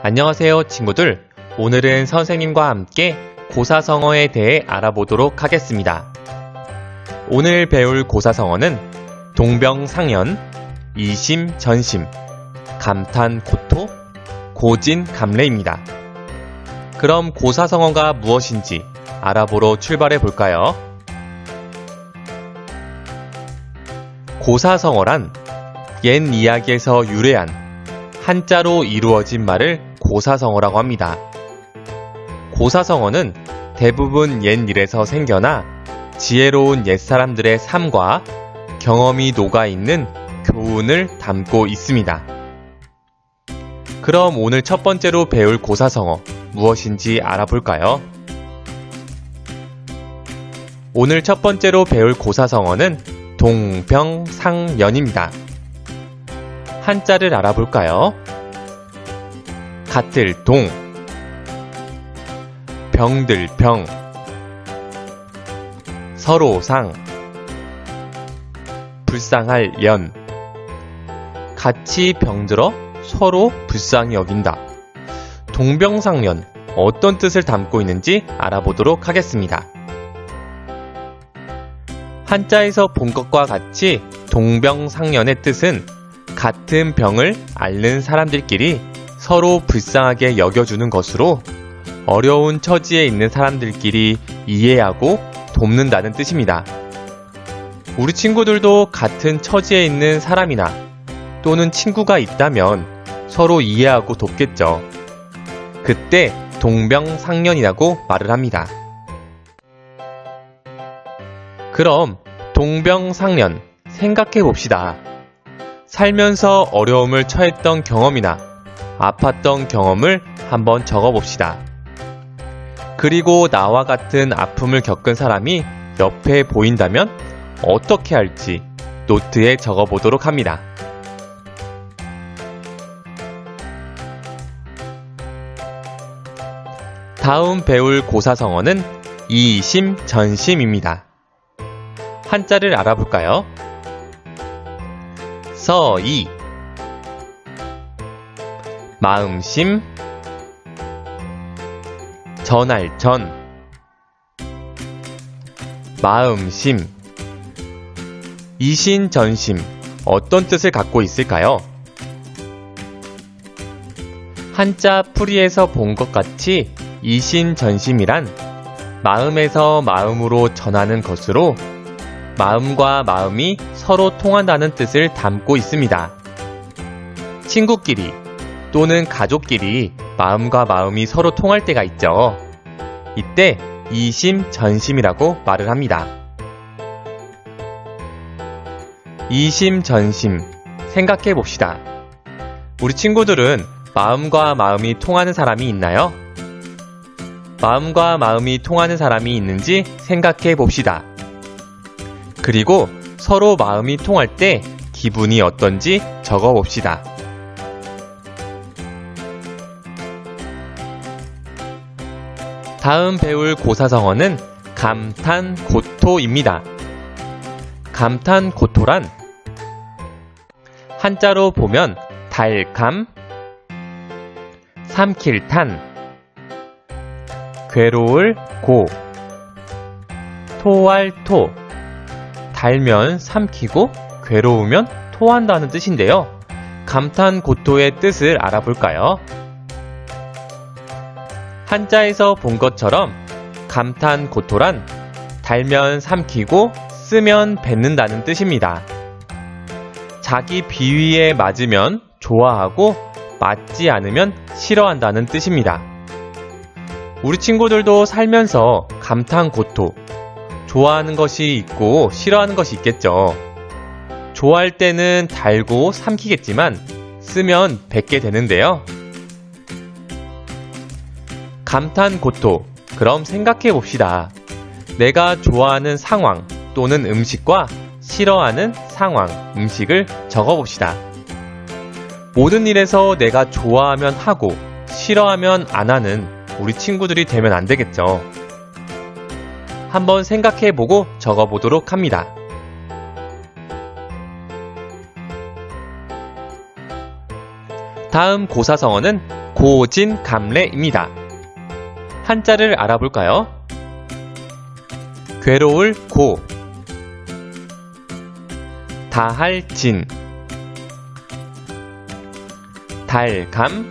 안녕하세요, 친구들. 오늘은 선생님과 함께 고사성어에 대해 알아보도록 하겠습니다. 오늘 배울 고사성어는 동병상련, 이심전심, 감탄고토, 고진감래입니다. 그럼 고사성어가 무엇인지 알아보러 출발해 볼까요? 고사성어란 옛 이야기에서 유래한 한자로 이루어진 말을 고사성어라고 합니다. 고사성어는 대부분 옛 일에서 생겨나 지혜로운 옛 사람들의 삶과 경험이 녹아있는 교훈을 담고 있습니다. 그럼 오늘 첫 번째로 배울 고사성어 무엇인지 알아볼까요? 오늘 첫 번째로 배울 고사성어는 동병상련입니다. 한자를 알아볼까요? 같을 동, 병들 병, 서로 상, 불쌍할 연, 같이 병들어 서로 불쌍히 여긴다. 동병상련, 어떤 뜻을 담고 있는지 알아보도록 하겠습니다. 한자에서 본 것과 같이 동병상련의 뜻은 같은 병을 앓는 사람들끼리 서로 불쌍하게 여겨주는 것으로 어려운 처지에 있는 사람들끼리 이해하고 돕는다는 뜻입니다. 우리 친구들도 같은 처지에 있는 사람이나 또는 친구가 있다면 서로 이해하고 돕겠죠. 그때 동병상련이라고 말을 합니다. 그럼 동병상련 생각해 봅시다. 살면서 어려움을 처했던 경험이나 아팠던 경험을 한번 적어 봅시다. 그리고 나와 같은 아픔을 겪은 사람이 옆에 보인다면 어떻게 할지 노트에 적어 보도록 합니다. 다음 배울 고사성어는 이심 전심입니다. 한자를 알아볼까요? 서이 마음심 전할 전 마음심 이신 전심 어떤 뜻을 갖고 있을까요? 한자 풀이에서 본 것 같이 이신 전심이란 마음에서 마음으로 전하는 것으로 마음과 마음이 서로 통한다는 뜻을 담고 있습니다. 친구끼리 또는 가족끼리 마음과 마음이 서로 통할 때가 있죠. 이때 이심 전심이라고 말을 합니다. 이심 전심 생각해 봅시다. 우리 친구들은 마음과 마음이 통하는 사람이 있나요? 마음과 마음이 통하는 사람이 있는지 생각해 봅시다. 그리고 서로 마음이 통할 때 기분이 어떤지 적어 봅시다. 다음 배울 고사성어는 감탄고토입니다. 감탄고토란 한자로 보면 달감, 삼킬 탄, 괴로울 고, 토할 토, 달면 삼키고 괴로우면 토한다는 뜻인데요. 감탄고토의 뜻을 알아볼까요? 한자에서 본 것처럼 감탄 고토란 달면 삼키고 쓰면 뱉는다는 뜻입니다. 자기 비위에 맞으면 좋아하고 맞지 않으면 싫어한다는 뜻입니다. 우리 친구들도 살면서 감탄 고토, 좋아하는 것이 있고 싫어하는 것이 있겠죠. 좋아할 때는 달고 삼키겠지만 쓰면 뱉게 되는데요. 감탄 고토. 그럼 생각해 봅시다. 내가 좋아하는 상황 또는 음식과 싫어하는 상황, 음식을 적어 봅시다. 모든 일에서 내가 좋아하면 하고 싫어하면 안 하는 우리 친구들이 되면 안 되겠죠. 한번 생각해 보고 적어 보도록 합니다. 다음 고사성어는 고진감래입니다. 한자를 알아볼까요? 괴로울 고 다할 진 달감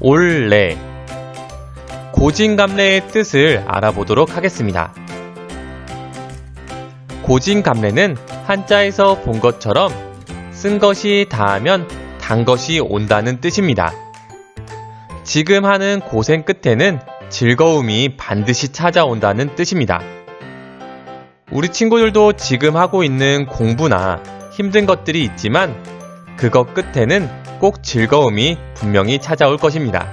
올래 고진감래의 뜻을 알아보도록 하겠습니다. 고진감래는 한자에서 본 것처럼 쓴 것이 다하면 단 것이 온다는 뜻입니다. 지금 하는 고생 끝에는 즐거움이 반드시 찾아온다는 뜻입니다. 우리 친구들도 지금 하고 있는 공부나 힘든 것들이 있지만 그것 끝에는 꼭 즐거움이 분명히 찾아올 것입니다.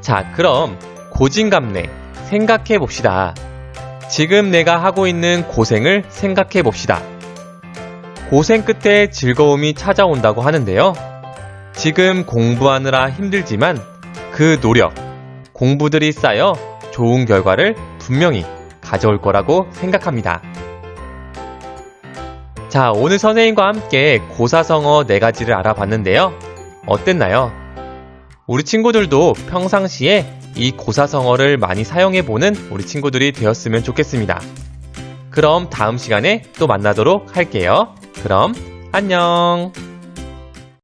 자, 그럼 고진감래 생각해 봅시다. 지금 내가 하고 있는 고생을 생각해 봅시다. 고생 끝에 즐거움이 찾아온다고 하는데요. 지금 공부하느라 힘들지만 그 노력, 공부들이 쌓여 좋은 결과를 분명히 가져올 거라고 생각합니다. 자, 오늘 선생님과 함께 고사성어 네 가지를 알아봤는데요. 어땠나요? 우리 친구들도 평상시에 이 고사성어를 많이 사용해보는 우리 친구들이 되었으면 좋겠습니다. 그럼 다음 시간에 또 만나도록 할게요. 그럼 안녕!